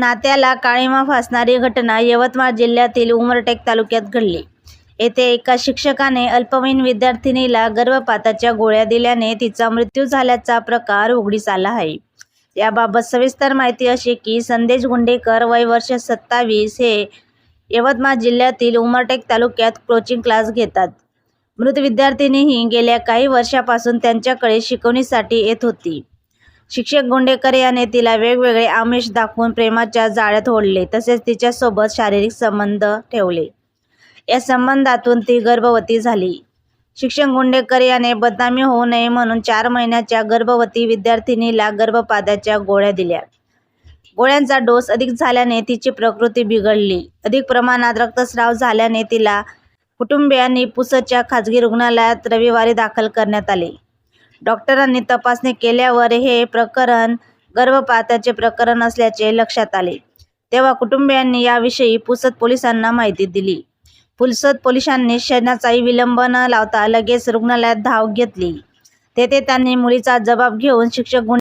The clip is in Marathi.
नात्याला काळीमा फासणारी घटना यवतमाळ जिल्ह्यातील उमरटेक तालुक्यात घडली. येथे एका शिक्षकाने अल्पवयीन विद्यार्थिनीला गर्भपाताच्या गोळ्या दिल्याने तिचा मृत्यू झाल्याचा प्रकार उघडीस आला आहे. याबाबत सविस्तर माहिती अशी की संदेश गुंडेकर वय वर्ष सत्तावीस हे यवतमाळ जिल्ह्यातील उमरटेक तालुक्यात कोचिंग क्लास घेतात. मृत विद्यार्थिनीही गेल्या काही वर्षापासून त्यांच्याकडे शिकवणीसाठी येत होती. शिक्षक गुंडेकर याने तिला वेगवेगळे आमिष दाखवून प्रेमाच्या जाळ्यात ओढले तसेच तिच्यासोबत शारीरिक संबंध ठेवले. या संबंधातून ती गर्भवती झाली. शिक्षक गुंडेकर याने बदनामी होऊ नये म्हणून चार महिन्याच्या गर्भवती विद्यार्थिनीला गर्भपादाच्या गोळ्या दिल्या. गोळ्यांचा डोस अधिक झाल्याने तिची प्रकृती बिघडली. अधिक प्रमाणात रक्तस्राव झाल्याने तिला कुटुंबियांनी पुसच्या खाजगी रुग्णालयात रविवारी दाखल करण्यात आले. डॉक्टरांनी तपासणी केल्यावर हे प्रकरण गर्भपाताचे प्रकरण असल्याचे लक्षात आले. तेव्हा कुटुंबियांनी याविषयी पुसद पोलिसांना माहिती दिली. पुसद पोलिसांनी क्षणाचाही विलंब न लावता लगेच रुग्णालयात धाव घेतली. तेथे त्यांनी मुलीचा जबाब घेऊन शिक्षक